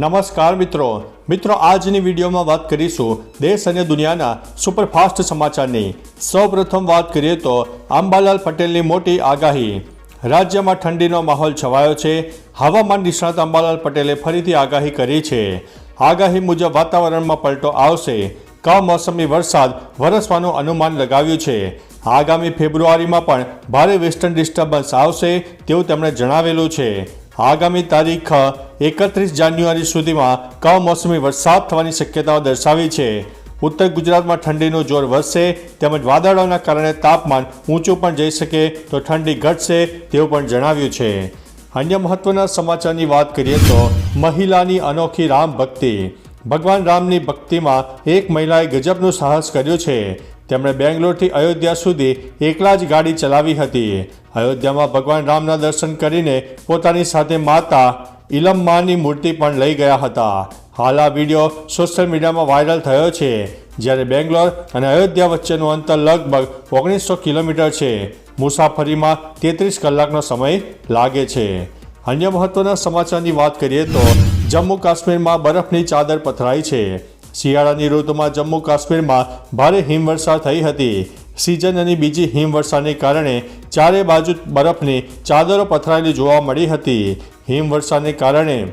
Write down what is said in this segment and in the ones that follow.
નમસ્કાર મિત્રો. મિત્રો, આજની વિડીયોમાં વાત કરીશું દેશ અને દુનિયાના સુપરફાસ્ટ સમાચારની. સૌપ્રથમ વાત કરીએ તો આંબાલાલ પટેલની મોટી આગાહી. રાજ્યમાં ઠંડીનો માહોલ છવાયો છે. હવામાન નિષ્ણાત અંબાલાલ પટેલે ફરીથી આગાહી કરી છે. આગાહી મુજબ વાતાવરણમાં પલટો આવશે. કમોસમી વરસાદ વરસવાનું અનુમાન લગાવ્યું છે. આગામી ફેબ્રુઆરીમાં પણ ભારે વેસ્ટર્ન ડિસ્ટર્બન્સ આવશે તેવું તેમણે જણાવેલું છે. આગામી તારીખ, એકત્રીસ જાન્યુઆરી સુધીમાં કમોસમી વરસાદ થવાની શક્યતાઓ દર્શાવી છે. ઉત્તર ગુજરાતમાં ઠંડીનું જોર વધશે, તેમજ વાદળોના કારણે તાપમાન ઊંચું પણ જઈ શકે તો ઠંડી ઘટશે તેવું પણ જણાવ્યું છે. અન્ય મહત્વના સમાચારની વાત કરીએ તો મહિલાની અનોખી રામ ભક્તિ. ભગવાન રામની ભક્તિમાં એક મહિલાએ ગજબનું સાહસ કર્યું છે. તેમણે બેંગ્લોરથી અયોધ્યા સુધી એકલા જ ગાડી ચલાવી હતી. અયોધ્યામાં ભગવાન રામના દર્શન કરીને પોતાની સાથે માતા ઇલમ્માની મૂર્તિ પણ લઈ ગયા હતા. હાલ આ વીડિયો સોશિયલ મીડિયામાં વાયરલ થયો છે. જ્યારે બેંગ્લોર અને અયોધ્યા વચ્ચેનું અંતર લગભગ ઓગણીસો કિલોમીટર છે. મુસાફરીમાં તેત્રીસ કલાકનો સમય લાગે છે. અન્ય મહત્વના સમાચારની વાત કરીએ તો જમ્મુ કાશ્મીરમાં બરફની ચાદર પથરાઈ છે. શિયાળાની ઋતુમાં જમ્મુ કાશ્મીરમાં ભારે હિમવર્ષા થઈ હતી. સિઝનની બીજી હિમવર્ષાને કારણે ચારે બાજુ બરફની ચાદરો પથરાયેલી જોવા મળી હતી. હિમવર્ષાને કારણે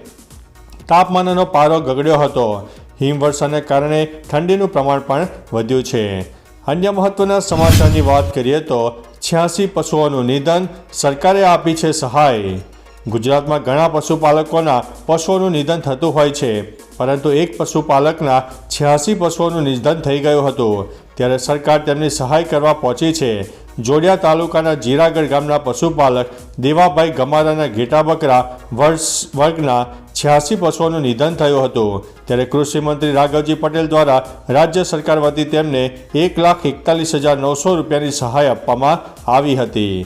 તાપમાનનો પારો ગગડ્યો હતો. હિમવર્ષાને કારણે ઠંડીનું પ્રમાણ પણ વધ્યું છે. અન્ય મહત્વના સમાચારની વાત કરીએ તો છ્યાસી પશુઓનું નિધન સરકારે આપી છે સહાય. ગુજરાતમાં ઘણા પશુપાલકોના પશુઓનું નિધન થતું હોય છે. પરંતુ એક પશુપાલકના છ્યાસી પશુઓનું નિધન થઈ ગયું હતું. ત્યારે સરકાર તેમની સહાય કરવા પહોંચી છે. જોડિયા તાલુકાના જીરાગઢ ગામના પશુપાલક દેવાભાઈ ગમારાના ઘેટા બકરા વર્ષ, વર્ગના છ્યાસી પશુઓનું નિધન થયું હતું. ત્યારે કૃષિમંત્રી રાઘવજી પટેલ દ્વારા રાજ્ય સરકાર વતી તેમને એક લાખ એકતાલીસ હજાર નવસો રૂપિયાની સહાય આપવામાં આવી હતી.